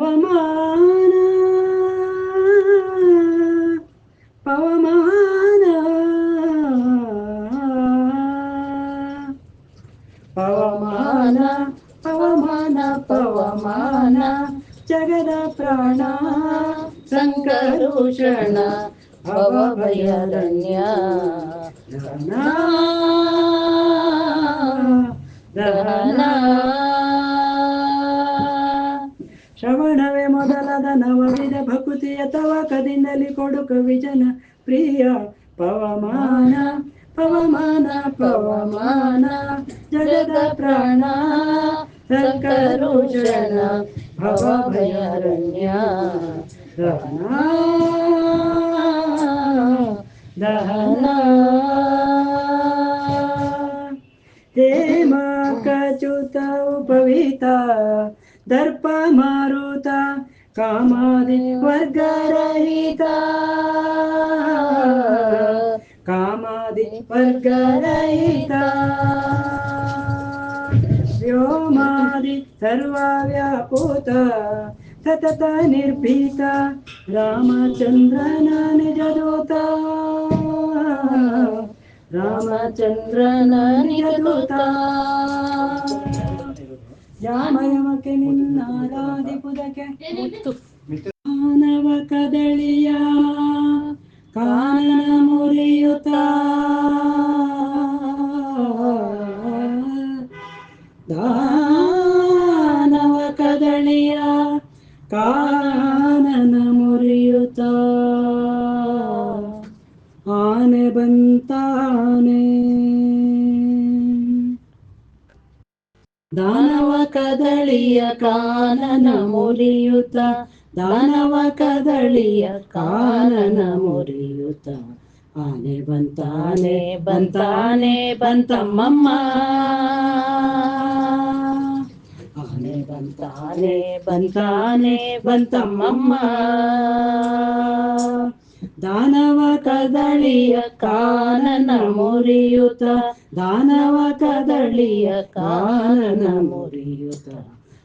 ಪವಮಾನ ಪವಮಾನ ಪವಮಾನ ಪವಮಾನ ಪವಮಾನ ಜಗದ ಪ್ರಾಣ ಸಂಕರುಷಣ ಭವಭಯರಣ್ಯ ದಹನ ದಹನ ಮೊದಲಾದ ನವವಿಧ ಭಕುತಿಯ ತವಕದಿಂದಲಿ ಕೊಡು ಕವಿಜನ ಪ್ರಿಯ ಪವಮಾನ ಪವಮಾನ ಪವಮಾನ ಜಗದ ಪ್ರಾಣ ಸಂಕರುಷಣ ಭವಭಯಾರಣ್ಯ ದಹನ ದಹನ ಹೇಮ ಕಚುತ ಉಪವಿತ ದರ್ಪ ಮಾರುತ कामादि वर्गरहिता कामादि वर्गरहिता व्योमादि सर्वव्यापूता सतत निर्भीता रामचन्द्रन निजदूता। रामचन्द्रन निजदूता। ಯಾಮಯಮಕ್ಕೆ ನಿನ್ನಾರಾಧಿಪುದಕ್ಕೆ ಮಾನವ ಕದಳಿಯ ಕದಳಿಯ ಕಾನನ ಮುರಿಯುತ ದಾನವ ಕದಳಿಯ ಕಾನನ ಮುರಿಯುತ ಆನೆ ಬಂತಾನೆ ಬಂತಾನೆ, ಬಂತಮ್ಮಮ್ಮ. ಆನೆ ಬಂತಾನೆ ಬಂತಾನೆ, ಬಂತಮ್ಮಮ್ಮ. ದಾನವ ಕದಳಿಯ ಕಾನನ ಮುರಿಯುತ ದಾನವ ಕದಳಿಯ ಕಾನನ ಮುರಿಯುತ್ತ.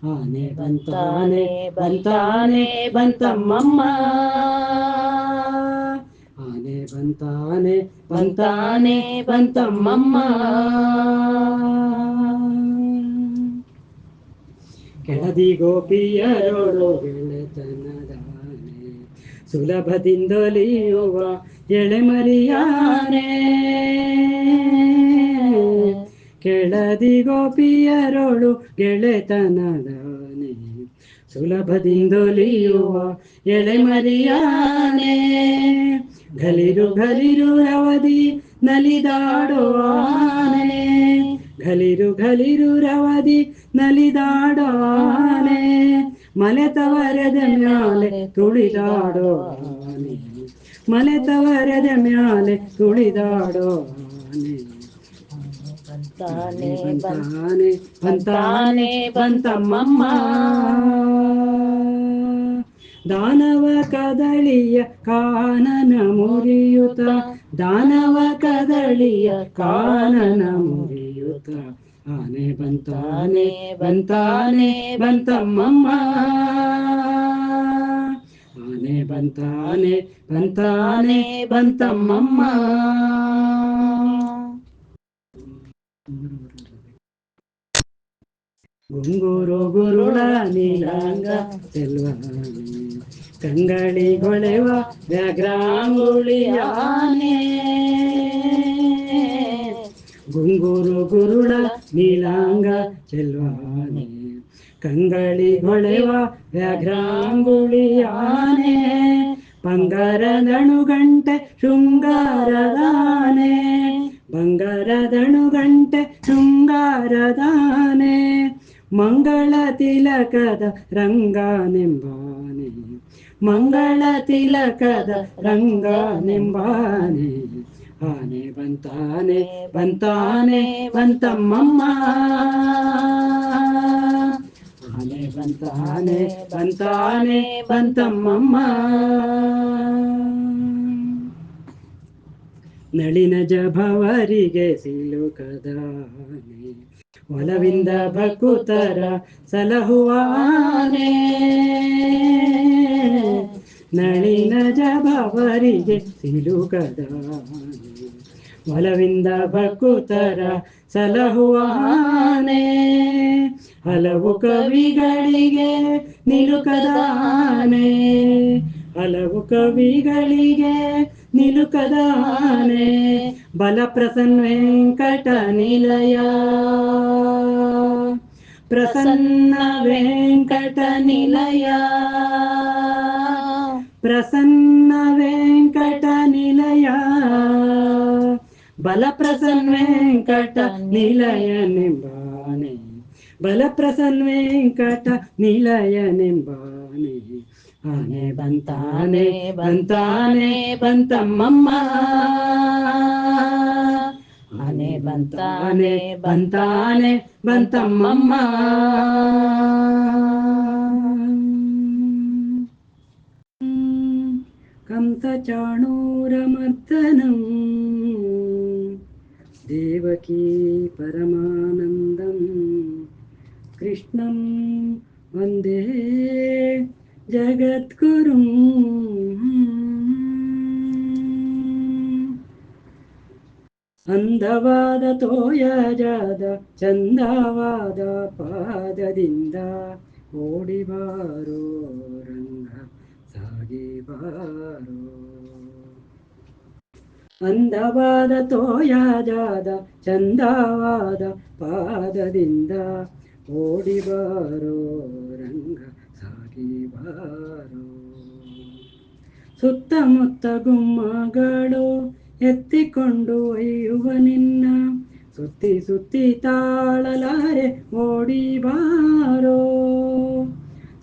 ಆನೆ ಬಂತಾನೆ ಬಂತಾನೆ ಬಂತಮ್ಮಮ್ಮ. ಆನೆ ಬಂತಾನೆ ಬಂತಾನೆ ಬಂತಮ್ಮಮ್ಮ. ಕೆಳದಿ ಗೋಪಿಯರೋಳು ಗೆಳೆತನದಾನೆ ಸುಲಭದಿಂದಲಿಯುವ ಎಳೆಮರಿಯಾನೆ. ಕೆಳದಿ ಗೋಪಿಯರೋಳು ಗೆಳೆತನದಾನೆ ಎಳೆ ಮರಿಯಾನೆ ಘಲಿರು ಘಲಿರು ರವದಿ ನಲಿದಾಡುವಾನೆ. ಘಲಿರು ಘಲಿರು ರವದಿ ನಲಿದಾಡುವಾನೆ. ಮಲೆತವರದ ಮ್ಯಾಲೆ ತುಳಿದಾಡುವಾನೆ. ಮಲೆತವರದ ಮ್ಯಾಲೆ ತುಳಿದಾಡುವಾನೆ. ಬಂತಾನೆ ಬಂತಾನೆ ಬಂತಮ್ಮಮ್ಮ. ದಾನವ ಕದಳಿಯ ಕಾನನ ಮುರಿಯುತ ದಾನವ ಕದಳಿಯ ಕಾನನ ಮುರಿಯುತ ಆನೆ ಬಂತಾನೆ ಬಂತಾನೆ, ಬಂತಮ್ಮಮ್ಮ. ಆನೆ ಬಂತಾನೆ ಬಂತಾನೆ, ಬಂತಮ್ಮಮ್ಮ. ಗುಂಗೂರು ಗುರುಳ ನೀಲಾಂಗ ಚೆಲ್ವಾನೆ ಕಂಗಳಿಗೊಳೆವ ವ್ಯಾಘ್ರಾಂಗುಳಿಯಾನೆ ಗುಂಗೂರು ಗುರುಳ ನೀಲಾಂಗ ಚೆಲ್ವಾನೆ ಕಂಗಳಿಗೊಳೆವ ವ್ಯಾಘ್ರಾಂಗುಳಿಯಾನೆ ಬಂಗಾರದಣುಗಂಟೆ ಶೃಂಗಾರದಾನೆ ಬಂಗಾರದಣುಗಂಟೆ ಶೃಂಗಾರದಾನೆ, ಮಂಗಳ ತಿಲಕದ ರಂಗಾನೆಂಬಾನೆ, ಮಂಗಳ ತಿಲಕದ ರಂಗಾನೆಂಬಾನೆ, ಆನೆ ಬಂತಾನೆ ಬಂತಾನೆ, ಬಂತಮ್ಮಮ್ಮ. ಆನೆ ಬಂತಾನೆ ಬಂತಾನೆ, ಬಂತಮ್ಮಮ್ಮ. ನಳಿನ ಜಭವರಿಗೆ ಸಿಲುಕದಾನೆ ಒಲವಿಂದ ಭಕುತರ ಸಲಹುವಾನೆ. ನಳಿನ ಜಬವರಿಗೆ ಸಿಲುಕದಾನೆ ಒಲವಿಂದ ಭಕುತರ ಸಲಹುವಾನೆ. ಹಲವು ಕವಿಗಳಿಗೆ ನಿಲುಕದಾನೆ ಹಲವು ಕವಿಗಳಿಗೆ ನಿಲುಕದಾನೆ ಬಲ ಪ್ರಸನ್ನ ವೆಂಕಟ ನಿಲಯ ಪ್ರಸನ್ನ ವೆಂಕಟ ನಿಲಯ ಪ್ರಸನ್ನ ವೆಂಕಟ ನಿಲಯ ಬಲ ಪ್ರಸನ್ನ ವೆಂಕಟ ನಿಲಯ ನಿಂಬಾನೆ ಬಲ ಪ್ರಸನ್ನ ವೆಂಕಟ ನಿಲಯ ನಿಂಬಾನೆ ಆನೆ ಬಂತಾನೆ ಬಂತಾನೆ ಬಂತಮ್ಮಮ್ಮ. ಆನೆ ಬಂತಾನೆ ಬಂತಾನೆ ಬಂತಮ್ಮಮ್ಮ. ಕಂಸ ಚಾಣೂರ ಮರ್ದನ. ದೇವಕಿ ಪರಮಾನಂದಂ. ಕೃಷ್ಣಂ ವಂದೇ जगद्गुरुम् ಅಂದವಾದ ತೋಯಜಾದ ಚಂದವಾದ ಪಾದದಿಂದ ಓಡಿ ಬಾರೋ ರಂಗ ಸಾಗಿ ಬಾರೋ ಅಂದವಾದ ತೋಯಜಾದ ಚಂದವಾದ ಪಾದದಿಂದ ಓಡಿ ಬಾರೋ ರಂಗ ಸಾಗಿ ಬಾರೋ ಸುತ್ತಮುತ್ತ ಗುಮ್ಮಗಳು ಎತ್ತಿಕೊಂಡು ಒಯ್ಯುವ ನಿನ್ನ, ಸುತ್ತಿ ಸುತ್ತಿ ತಾಳಲಾರೆ ಓಡಿ ಬಾರೋ.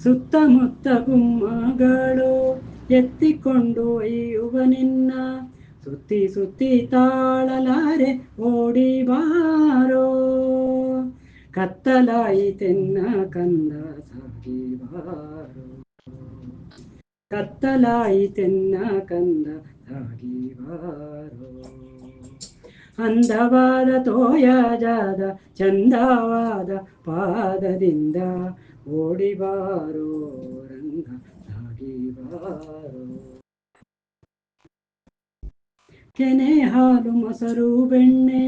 ಸುತ್ತಮುತ್ತ ಗುಮ್ಮಗಳು ಎತ್ತಿಕೊಂಡು ಒಯ್ಯುವ ನಿನ್ನ, ಸುತ್ತಿ ಸುತ್ತಿ ತಾಳಲಾರೆ ಓಡಿ ಬಾರೋ. ಕತ್ತಲಾಯಿತೆನ್ನ ಕಂದ ಕತ್ತಲಾಯಿತೆನ್ನ ಕಂದ ಸಾಗಿ ಬಾರೋ ಅಂದವಾದ ತೋಯಜಾದ ಚಂದವಾದ ಪಾದದಿಂದ ಓಡಿ ಬಾರೋ ರಂಗ ಸಾಗಿ ಕೆನೆ ಹಾಲು ಮೊಸರು, ಬೆಣ್ಣೆ,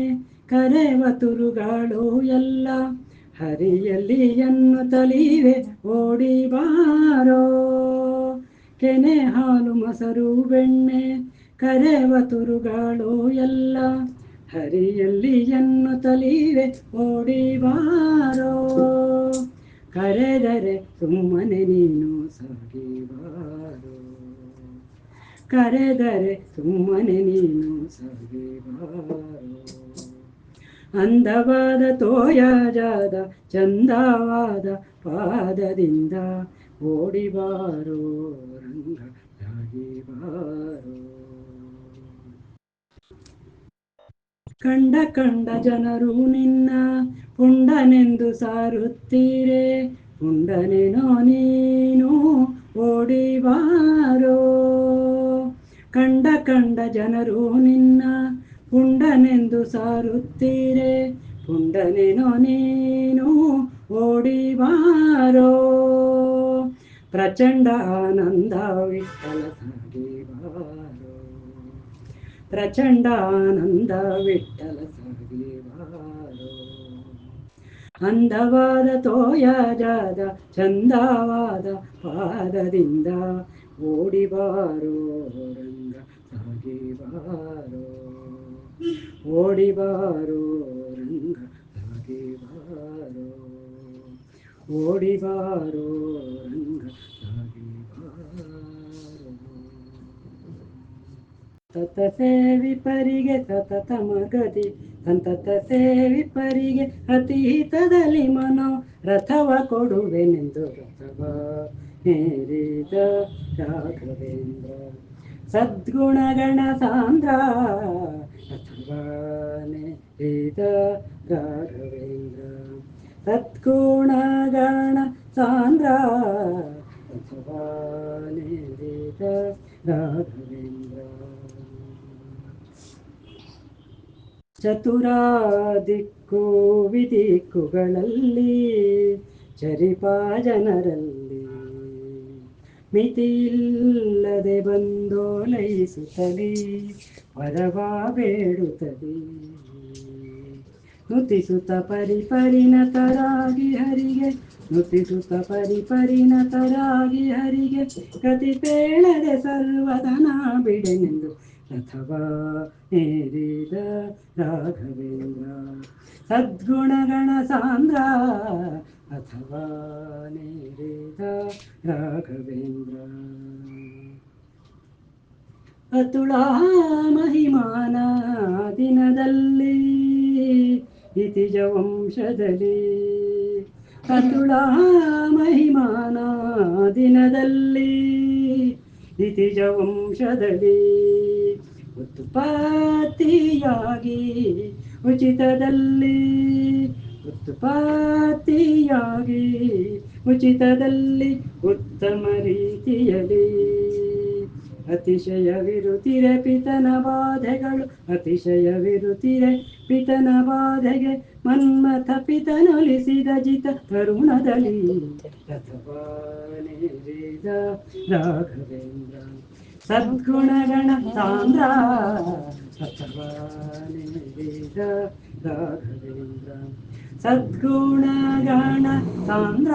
ಕರೆವ ತುರುಗಳು ಎಲ್ಲ ಹರಿಯಲ್ಲಿ ತಲಿವೆ ಓಡಿ ಬಾರೋ ಕೆನೆ ಹಾಲು ಮೊಸರು ಬೆಣ್ಣೆ, ಕರೆವ ತುರುಗಾಳು ಎಲ್ಲ ಹರಿಯಲ್ಲಿ ತಲಿವೆ ಓಡಿ ಬಾರೋ ಕರೆದರೆ ಸುಮ್ಮನೆ ನೀನು ಸಾಗಿಬಾರೋ. ಕರೆದರೆ ಸುಮ್ಮನೆ ನೀನು ಸಾಗಿ ಬಾರೋ ಅಂದವಾದ ತೋಯಾಜಾದ ಚಂದವಾದ ಪಾದದಿಂದ ಓಡಿಬಾರೋ ರಂಗ ಕಂಡ ಕಂಡ ಜನರು ನಿನ್ನ ಪುಂಡನೆಂದು ಸಾರುತ್ತೀರೆ, ಪುಂಡನೆನೋ ನೀನು ಓಡಿ ಬಾರೋ. ಕಂಡ ಕಂಡ ಜನರು ನಿನ್ನ ಪುಂಡನೆಂದು ಸಾರುತ್ತೀರೆ? ಪುಂಡನೆನೋ ನೀನು ಓಡಿ ಬಾರೋ ಪ್ರಚಂಡ ಆನಂದ ವಿಠಲ ಪ್ರಚಂಡ ಆನಂದ ವಿಠಲ ಸಾಗಿ ಬಾರೋ ಅಂದವಾದ ತೋಯಜಾದ ಚಂದವಾದ ಪಾದದಿಂದ ಓಡಿಬಾರೋ? ರಂಗ ಸಾಗಿ ಬಾರೋ ಓಡಿ ಬಾರೋ ರಂಗ ಸಾಗಿ ಬಾರೋ. ಓಡಿ ಬಾರೋ ರಂಗ ಸಾಗಿ ಬಾರೋ. ತತ ಸೇವಿ ಪರಿಗೆ ಸತತ ಮಗದಿ ಸಂತತ ಸೇವಿ ಪರಿಗೆ ಅತೀತದಲ್ಲಿ ಮನೋ. ರಥವ ಕೊಡುವೆನೆಂದು ರಥವ ಹೇರಿದ ರಾಘವೇಂದ್ರ. ಸದ್ಗುಣಗಣ ಸಾಂದ್ರ ರಥವನೇ ಹೇರಿದ ರಾಘವೇಂದ್ರ ಸದ್ಗುಣಗಣ ಸಾಂದ್ರ. ರಥವನೇ ಹೇರಿದ ರಾಘವೇಂದ್ರ ಚತುರಾದಿಕ್ ದಿಕ್ಕು ವಿದಿಕ್ಕುಗಳಲ್ಲಿ ಚರಿಪಾ ಜನರಲ್ಲಿ ಮಿತಿಯಿಲ್ಲದೆ ಬಂದೋಲೈಸುತ್ತಲೇ ವರವ ಬೇಡುತ್ತದೆ ನುತಿಸುತ್ತ ಪರಿಪರಿಣತರಾಗಿ ಹರಿಗೆ, ನುತಿಸುತ್ತ ಪರಿಪರಿಣತರಾಗಿ ಹರಿಗೆ, ಕತಿ ಪೇಳದೆ ಸರ್ವದನ ಬಿಡೆನೆಂದು ಅಥವಾ ಏರಿದ ರಾಘವೇಂದ್ರ. ಸದ್ಗುಣಗಣ ಸಾಂದ್ರ ಅಥವಾ ನೇರಿದ ರಾಘವೇಂದ್ರ. ಅತುಳ ಮಹಿಮಾನ ದಿನದಲ್ಲಿ ಇತಿಜ ವಂಶದಲ್ಲಿ. ಅತುಳ ಮಹಿಮಾನ ದಿನದಲ್ಲಿ ಇತಿಜ ವಂಶದಲ್ಲಿ. ಉತ್ಪತ್ತಿಯಾಗಿ ಉಚಿತದಲ್ಲಿ ಉತ್ಪತ್ತಿಯಾಗಿ ಉಚಿತದಲ್ಲಿ ಉತ್ತಮ ರೀತಿಯಲ್ಲಿ ಅತಿಶಯವಿರುತ್ತಿರೆ ಪಿತನ ಬಾಧೆಗಳು ಅತಿಶಯವಿರುತ್ತಿರೆ ಪಿತನ ಬಾಧೆಗೆ ಮನ್ಮಥ ಪಿತನೊಲಿಸಿದ ಜಿತ ತರುಣದಲ್ಲಿ. ರಾಘವೇಂದ್ರ. ಸದ್ಗುಣಗಣ ಸಾಂದ್ರ ಅಥವಾ ನೇರಿದ ರಾಘವೇಂದ್ರ ಸದ್ಗುಣಗಣ ಸಾಂದ್ರ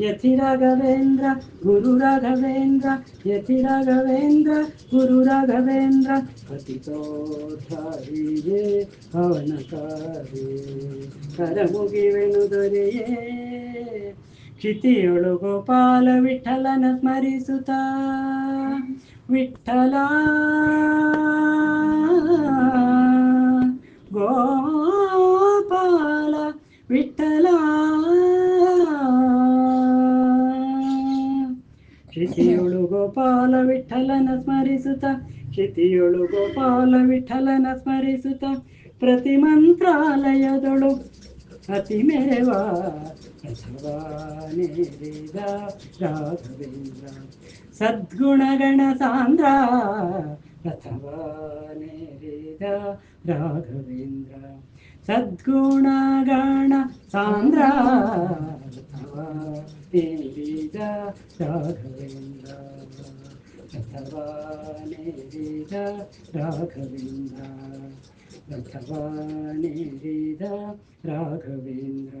ನೇರಿದ ರಾಘವೇಂದ್ರ ಗುರು ರಾಘವೇಂದ್ರ ಯತಿ ರಾಘವೇಂದ್ರ ಗುರು ರಾಘವೇಂದ್ರ ಪತಿತೋದ್ಧಾರಿಯೇ ಪವನಕಾರಿ ಕರ ಮುಗಿವೆನು ದೊರೆಯೇ, ಕ್ಷಿತಿಯೊಳು ಗೋಪಾಲ ವಿಠಲನ ಸ್ಮರಿಸುತ್ತ. ವಿಠಲ ಗೋಪಾಲ ವಿಠಲ ಗೋಪಾಲ ವಿಠಲನ ಸ್ಮರಿಸುತ್ತ, ಕ್ಷಿತಿಯೊಳು ಗೋಪಾಲ ವಿಠಲನ ಸ್ಮರಿಸುತ್ತ, ಪ್ರತಿ ಮಂತ್ರಾಲಯದೊಳು ಅತಿ ಪ್ರಸವಾನೇರಿದ ರಾಘವೇಂದ್ರ. ಸದ್ಗುಣಗಣ ಸಾಂದ್ರ ಅಥವಾ ನೇರಿದ ರಾಘವೇಂದ್ರ. ಸದ್ಗುಣಗಣ ಸಾಂದ್ರ ಅಥವಾ ನೇರಿದ ರಾಘವೇಂದ್ರ. ಅಥವಾ ನೇರಿದ ರಾಘವೇಂದ್ರ ಅಥವಾ ನೇರಿದ ರಾಘವೇಂದ್ರ